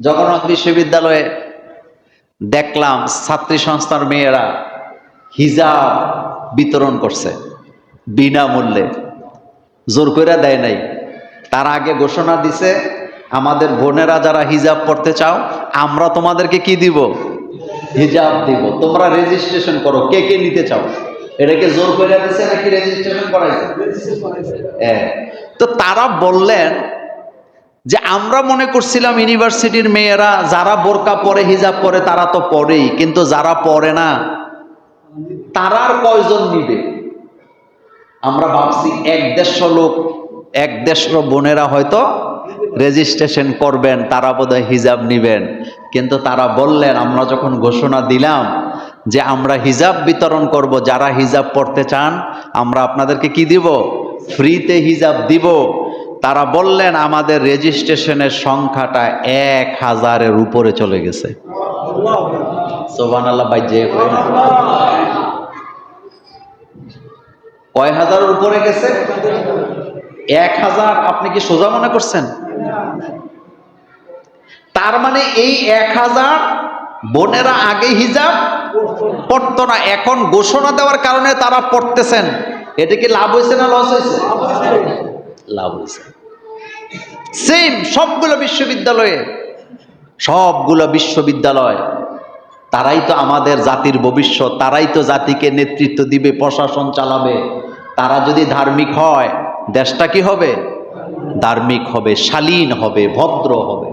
জগন্নাথ বিশ্ববিদ্যালয়ে দেখলাম ছাত্রী সংস্থার মেয়েরা হিজাব বিতরণ করছে বিনামূল্যে। জোর করে দেয় নাই। তার আগে ঘোষণা দিছে আমাদের বোনেরা যারা হিজাব পড়তে চাও আমরা তোমাদেরকে কি দিব? হিজাব দিব। তোমরা রেজিস্ট্রেশন করো কে কে নিতে চাও? এটাকে জোর করে দিছে নাকি রেজিস্ট্রেশন করাইছে। হ্যাঁ। তো তারা বললেন যে আমরা মনে করছিলাম ইউনিভার্সিটির মেয়েরা যারা বোরকা পরে, হিজাব পরে, তারা তো পরেই, কিন্তু যারা পরে না তারার কয়জন নিবে? আমরা ভাবছি এক দেড়শো লোক, এক দেড়শো বোনেরা হয়তো রেজিস্ট্রেশন করবেন, তারা বোধহয় হিজাব নিবেন। কিন্তু তারা বললেন, আমরা যখন ঘোষণা দিলাম যে আমরা হিজাব বিতরণ করব, যারা হিজাব পড়তে চান, আমরা আপনাদেরকে কি দিব? ফ্রিতে হিজাব দিব। তারা বললেন, আমাদের রেজিস্ট্রেশনের সংখ্যাটা এক হাজারের উপরে চলে গেছে। সোবান কয় হাজারের উপরে গেছে? এক হাজার, আপনি কি সোজা মনে করছেন? তার মানে এই এক হাজার বোনেরা আগে হিজাব পড়তো না, এখন ঘোষণা দেওয়ার কারণে তারা পড়তেছেন। এটা কি লাভ হয়েছে না লস হয়েছে? লাভ হয়েছে। সেম সবগুলো বিশ্ববিদ্যালয়ে, সবগুলো বিশ্ববিদ্যালয়, তারাই তো আমাদের জাতির ভবিষ্যৎ, তারাই তো জাতিকে নেতৃত্ব দিবে, প্রশাসন চালাবে। তারা যদি ধার্মিক হয়, দেশটা কি হবে? ধার্মিক হবে, শালীন হবে, ভদ্র হবে।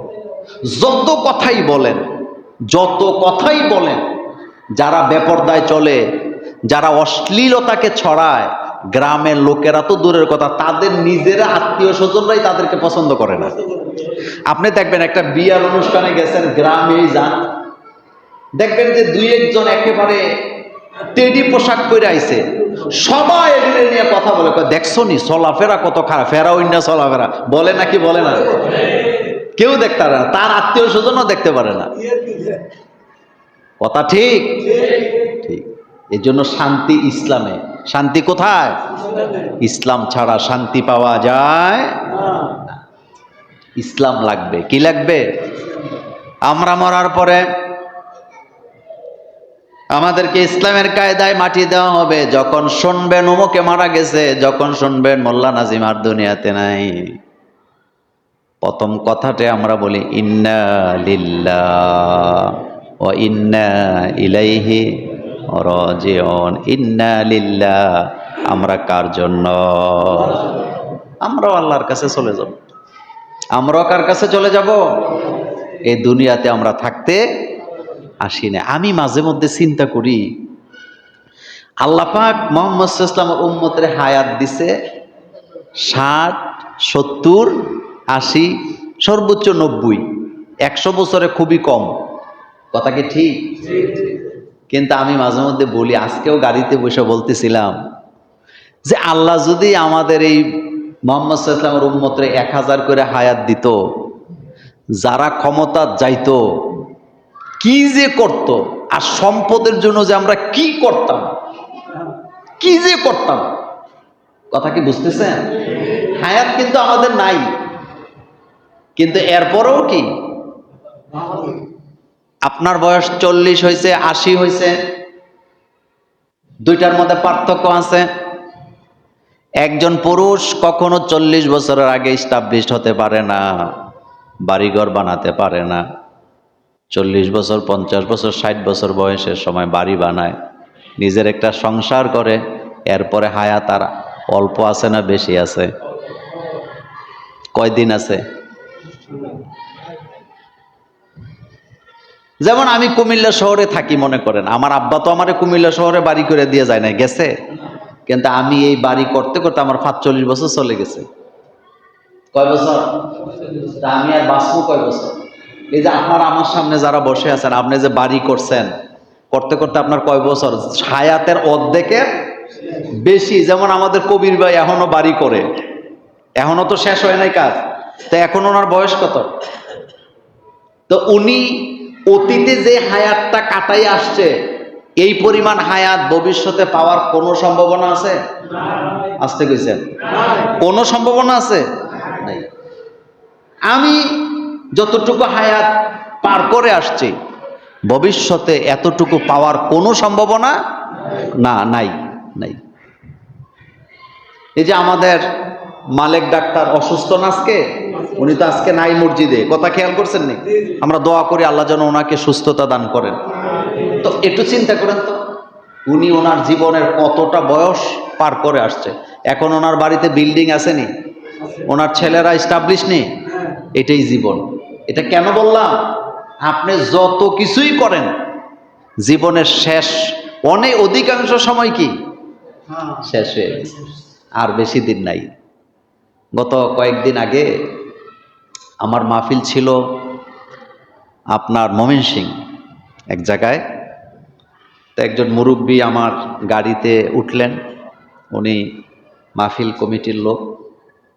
যত কথাই বলেন, যত কথাই বলেন, যারা বেপরদায় চলে, যারা অশ্লীলতাকে ছড়ায় গ্রামের লোকেরা তো দূরের কথা তাদের নিজেরা আত্মীয় স্বজনরাই তাদেরকে পছন্দ করে না। আপনি দেখবেন একটা বিয়ার অনুষ্ঠানে গেছেন গ্রামেই যান দেখবেন যে দুই একজন একেবারে টেডি পোশাক পরে আইছে। সবাই এগুলো নিয়ে কথা বলে কয়, দেখছ নি চলাফেরা কত খারাপ ফেরা অন্য চলাফেরা? বলে নাকি বলে না? কেউ দেখতে পারে না তার আত্মীয় স্বজনও দেখতে পারে না। কথা ঠিক? ঠিক। এই জন্য শান্তি ইসলামে। শান্তি কোথায়? ইসলাম ছাড়া শান্তি পাওয়া যায় ইসলাম লাগবে। কি লাগবে? আমরা মরার পরে আমাদেরকে ইসলামের কায়দায় মাটি দেওয়া হবে। যখন শুনবেন অমুকে মারা গেছে, যখন শুনবেন মোল্লা নাজিম আর দুনিয়াতে নাই। প্রথম কথাতে আমরা বলি, ইন্না লিল্লাহ ও ইন্না ইলাইহি রাজিউন। আমরা কার জন্য? আমরাও আল্লাহর কাছে চলে যাব। আমরাও কার কাছে চলে যাব? এই দুনিয়াতে আমরা থাকতে আসি না। আমি মাঝে মধ্যে চিন্তা করি, আল্লাহ পাক মোহাম্মদ ইসলামের উম্মতের হায়াত দিছে ষাট, সত্তর, আশি, সর্বোচ্চ নব্বই। একশো বছরে খুবই কম। কথা কি ঠিক? কিন্তু আমি মাঝে মধ্যে বলি, আজকেও গাড়িতে বসে বলতেছিলাম যে আল্লাহ যদি আমাদের এই মোহাম্মদ ইসলামের উম্মতরে এক হাজার করে হায়াত দিত, যারা ক্ষমতা যাইত, কি যে করত আর সম্পদের জন্য যে আমরা কি করতাম, কি যে করতাম। কথা কি বুঝতেছেন? হায়াত কিন্তু আমাদের নাই। কিন্তু এরপরেও কি? আপনার বয়স চল্লিশ হয়েছে, আশি হয়েছে। দুইটার মধ্যে পার্থক্য আছে। একজন পুরুষ কখনো চল্লিশ বছরের আগে স্টাবলিশড হতে পারে না, বাড়িঘর বানাতে পারে না। চল্লিশ বছর, পঞ্চাশ বছর, ষাট বছর বয়সের সময় বাড়ি বানায়, নিজের একটা সংসার করে, এরপরে হায়াত আর অল্প আছে না বেশি আছে? কয়দিন আছে? যেমন আমি কুমিল্লা শহরে থাকি মনে করেন, আমার আব্বা তো আমার কুমিল্লা শহরে বাড়ি করে দিয়ে যায় না গেছে? কিন্তু আমি এই বাড়ি করতে করতে আমার পাঁচচল্লিশ বছর চলে গেছে। কয় বছর? আমি আর বাঁচবো কয় বছর? এই যে আপনার আমার সামনে যারা বসে আছেন, আপনি যে বাড়ি করছেন, করতে করতে আপনার কয় বছর? হায়াতের অর্ধেকের বেশি, যেমন আমাদের কবির ভাই এখনও বাড়ি করে। এখনও তো শেষ হয় নাই কাজ। তো এখন ওনার বয়স কত? তো উনি অতীতে যে হায়াতটা কাটাই আসছে, এই পরিমাণ হায়াত ভবিষ্যতে পাওয়ার কোনো সম্ভাবনা আছে? আসতে কইছেন। কোনো সম্ভাবনা আছে? নাই। আমি যতটুকু হায়াত পার করে আসছি, ভবিষ্যতে এতটুকু পাওয়ার কোনো সম্ভাবনা? না, নাই নাই। এই যে আমাদের মালিক ডাক্তার অসুস্থ না আজকে? উনি তো আজকে নাই মসজিদে। কথা খেয়াল করছেন নি? আমরা দোয়া করি আল্লাহ যেন ওনাকে সুস্থতা দান করেন। তো একটু চিন্তা করেন তো। উনি ওনার জীবনের কতটা বয়স পার করে আসছে? এখন ওনার বাড়িতে বিল্ডিং আসেনি ওনার ছেলেরা স্টাবলিশ নেই এটাই জীবন। এটা কেন বললাম? আপনি যত কিছুই করেন, জীবনের শেষ অনেক অধিকাংশ সময় কি? শেষ হয়ে আর বেশি দিন নাই। গত কয়েকদিন আগে আমার মাহফিল ছিল আপনার মমিন সিং এক জায়গায়। তো একজন মুরব্বী আমার গাড়িতে উঠলেন, উনি মাহফিল কমিটির লোক,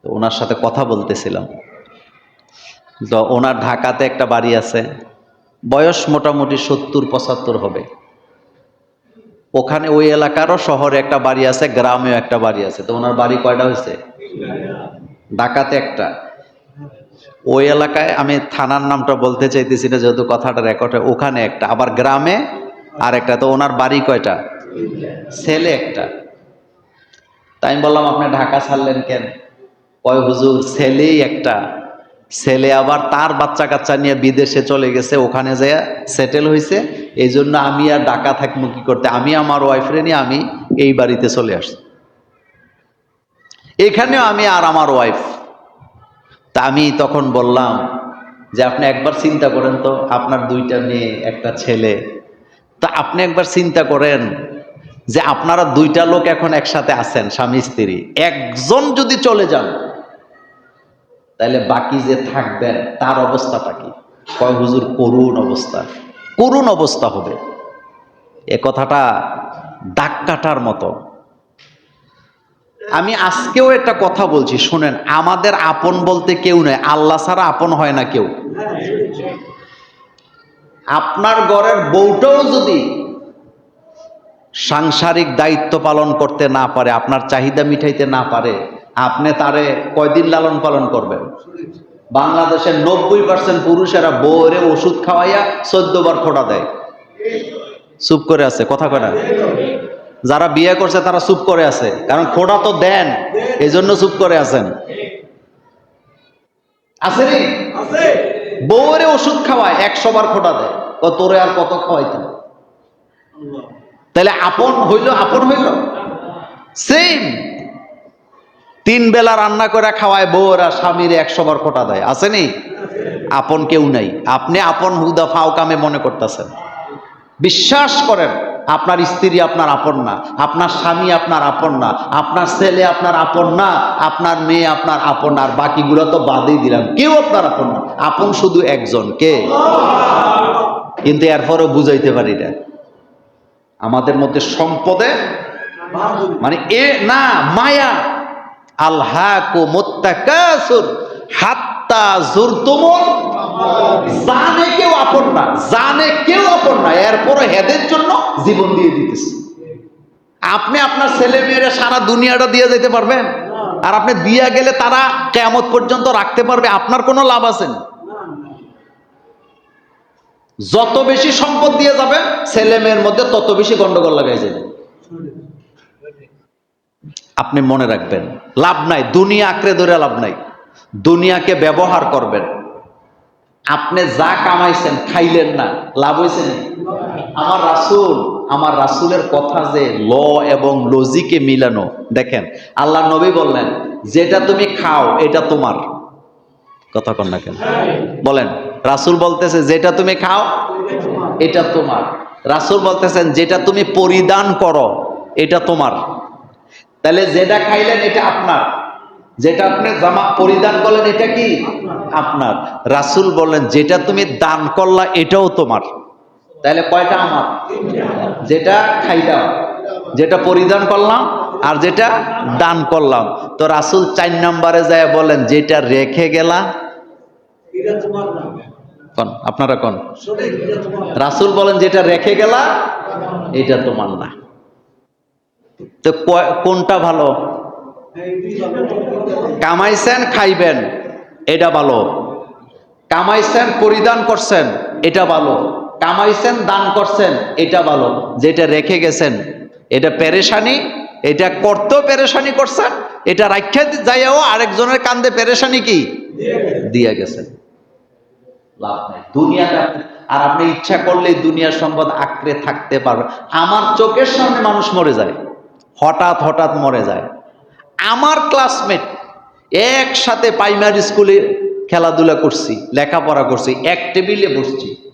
তো ওনার সাথে কথা বলতেছিলাম। তো ওনার ঢাকাতে একটা বাড়ি আছে, বয়স মোটামুটি সত্তর, পঁচাত্তর হবে। ওখানে ওই এলাকারও শহরে একটা বাড়ি আছে, গ্রামেও একটা বাড়ি আছে। তো ওনার বাড়ি কয়টা হয়েছে? ঢাকাতে একটা। ওই এলাকায় আমি থানার নামটা বলতে চাইতেছি না, যেহেতু কথাটা রেকর্ড ওখানে একটা, আবার গ্রামে আর একটা তো ওনার বাড়ি কয়টা? ছেলে একটা। তাই আমি বললাম, আপনি ঢাকা ছাড়লেন কেন? কয়, হুজুর, ছেলেই একটা। ছেলে আবার তার বাচ্চা কাচ্চা নিয়ে বিদেশে চলে গেছে, ওখানে যে সেটেল হয়েছে এই জন্য আমি আর ঢাকা থাকব কি করতে? আমি আমার ওয়াইফরে নিয়ে আমি এই বাড়িতে চলে আসছি। এখানেও আমি আর আমার ওয়াইফ তা আমি তখন বললাম যে, আপনি একবার চিন্তা করেন তো, আপনার দুইটা মেয়ে, একটা ছেলে। তা আপনি একবার চিন্তা করেন যে, আপনারা দুইটা লোক এখন একসাথে আছেন, স্বামী, স্ত্রী। একজন যদি চলে যান, তাহলে বাকি যে থাকবেন, তার অবস্থাটা কি? কয়, হুজুর, করুণ অবস্থা। করুণ অবস্থা হবে। এ কথাটা দাগ কাটার মতো। আমি আজকেও একটা কথা বলছি, শুনেন, আমাদের আপন বলতে কেউ নয়, আল্লাহ ছাড়া আপন হয় না কেউ। আপনার ঘরের বউটাও যদি সাংসারিক দায়িত্ব পালন করতে না পারে, আপনার চাহিদা মিঠাইতে না পারে, আপনি তারে কয়দিন লালন পালন করবেন? বাংলাদেশের নব্বই পার্সেন্ট পুরুষেরা বউরে ওষুধ খাওয়াইয়া চোদ্দ বার খোটা দেয়। চুপ করে আছে, কথা কয় না? যারা বিয়ে করছে তারা চুপ করে আছে কারণ খোটা তো দেন এই জন্য চুপ করে আছেন। আছে বউরে ওষুধ খাওয়ায় একশো বার খোটা দেয়। তোরে আর কত খাওয়াইতেন তাহলে আপন হইল আপন হইল? সেম তিন বেলা রান্না করে খাওয়ায় বউরা স্বামীর একশো বার খোটা দেয়। আসেনি আপন কেউ নাই। আপনি আপন হুদা ফাও কামে মনে করতেছেন। বিশ্বাস করেন আপনার স্ত্রী আপনার আপন না, আপনার স্বামী আপনার আপন না, আপনার ছেলে আপনার আপন না, আপনার মেয়ে আপনার আপন আর বাকিগুলো তো বাদেই দিলাম। কেউ আপনার আপন না, আপন শুধু একজন, কে? কিন্তু এরপরও বুঝাইতে পারি না। আমাদের মধ্যে সম্পদে মানে এ না, মায়া। মুত্তাকাসুর, হাত্তা জুরতুমুল জানে কেউ আপন না, জানে কেউ আপন না, এরপরও হেদের জন্য জীবন দিয়ে দিতেছে। আপনি আপনার ছেলে মেয়েরা সারা দুনিয়াটা দিয়ে যেতে পারবেন? আর আপনি দিয়া গেলে তারা কেমত পর্যন্ত রাখতে পারবে, আপনার কোনো লাভ আছে যত বেশি সম্পদ দিয়ে যাবেন, ছেলে মেয়ের মধ্যে তত বেশি গন্ডগোল লাগাই যাবে। আপনি মনে রাখবেন, লাভ নাই, দুনিয়া আঁকড়ে ধরে লাভ নাই। দুনিয়াকে ব্যবহার করবেন। আপনি যা কামাইছেন খাইলেন না, লাভ হয়েছে আমার রাসুল, আমার রাসুলের কথা যে ল এবং লজিকে মিলানো, দেখেন, আল্লাহ নবী বললেন, যেটা তুমি খাও, এটা তোমার। কথা কন না কেন? বলেন, রাসুল বলতেছে, যেটা তুমি খাও, এটা তোমার। রাসুল বলতেছেন, যেটা তুমি পরিধান করো, এটা তোমার। তাহলে যেটা খাইলেন, এটা আপনার। যেটা আপনি জামা পরিধান করলেন এটা কি? আপনার। রাসুল বললেন যেটা তুমি দান করলা, এটাও তোমার। তাহলে কয়টা আমার? যেটা খাইলাম, যেটা পরিধান করলাম, আর যেটা দান করলাম। তো রাসুল চার নম্বরে যায় বলেন, যেটা রেখে গেলা। কন? আপনারা কন? রাসুল বলেন, যেটা রেখে গেলা, এটা তোমার না। তো কোনটা ভালো? কামাইছেন, খাইবেন, এটা ভালো। কামাইছেন, পরিধান করছেন, এটা ভালো। কামাইছেন, দান করছেন, এটা ভালো। যেটা রেখে গেছেন, এটা পেরেশানি, এটা করতেও পেরেশানি করছেন, এটা রাখা যাইয়াও আরেকজনের কান্দে পেরেশানি কি? দিয়ে গেছেন। আর আপনি ইচ্ছা করলে দুনিয়ার সম্পদ আঁকড়ে থাকতে পারবেন। আমার চোখের সামনে মানুষ মরে যায়। হঠাৎ হঠাৎ মরে যায়। আমার ক্লাসমেট একসাথে প্রাইমারি স্কুলে খেলাধুলা করছি, লেখাপড়া করছি, এক টেবিলে বসছি।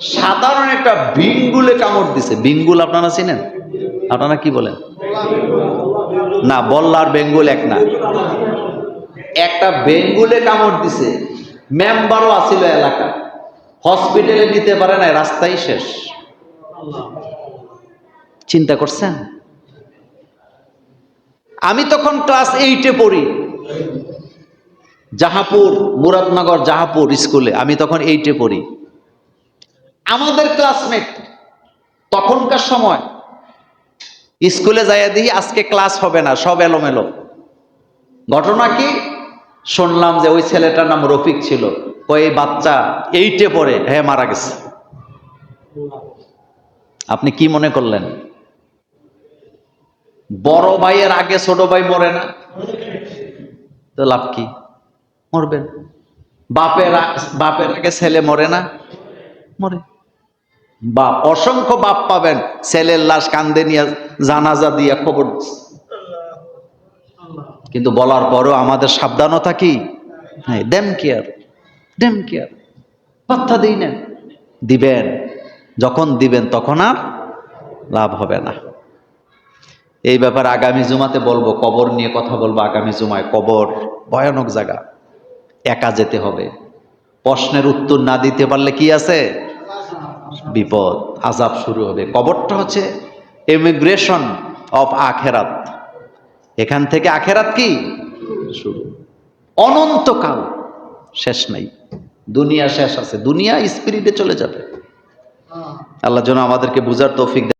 সাধারণ একটা বিঙ্গুলে কামড় দিছে। বিঙ্গুল আপনারা চিনেন? আপনারা কি বলেন? না বল্লার বেঙ্গুল এক না। একটা বেঙ্গুলে কামড় দিছে। মেম্বারও আছিল এলাকা। হসপিটালে নিতে পারে না রাস্তাই শেষ। চিন্তা করছেন? আমি তখন ক্লাস এইটে পড়ি। জাহাপুর, মুরাদনগর জাহাপুর স্কুলে আমি তখন এইটে পড়ি। আমাদের ক্লাসমেট তখনকার সময়, স্কুলে যাইয়া দিই আজকে ক্লাস হবে না, সব এলোমেলো। ঘটনা কি? শুনলাম যে ওই ছেলেটার নাম রফিক ছিল। ওই বাচ্চা এইটে পড়ে হ্যাঁ মারা গেছে। আপনি কি মনে করলেন? বড় ভাইয়ের আগে ছোট ভাই মরে না। তো লাভ কি? মরবেন। বাপের বাপের আগে ছেলে মরে না? মরে। বাপ, অসংখ্য বাপ পাবেন। ছেলের লাশ কান্দে নিয়ে জানাজা দিয়ে খবর কিন্তু বলার পরও আমাদের সাবধানতা কি? হ্যাঁ কেয়ার দেম কেয়ার পাত্তা দিই না দিবেন। যখন দিবেন তখন আর লাভ হবে না। এই ব্যাপার আগামী জুমাতে বলব, কবর নিয়ে কথা বলব আগামী জুমায়। কবর ভয়ানক জায়গা, একা যেতে হবে। প্রশ্নের উত্তর না দিতে পারলে কি আছে? বিপদ আজাব শুরু হবে। কবরটা হচ্ছে ইমিগ্রেশন অফ আখেরাত। এখান থেকে আখেরাত কি? শুরু। অনন্তকাল শেষ নাই। দুনিয়া শেষ আছে। দুনিয়া স্পিরিটে চলে যাবে। আল্লাহ যেন আমাদেরকে বুঝার তৌফিক।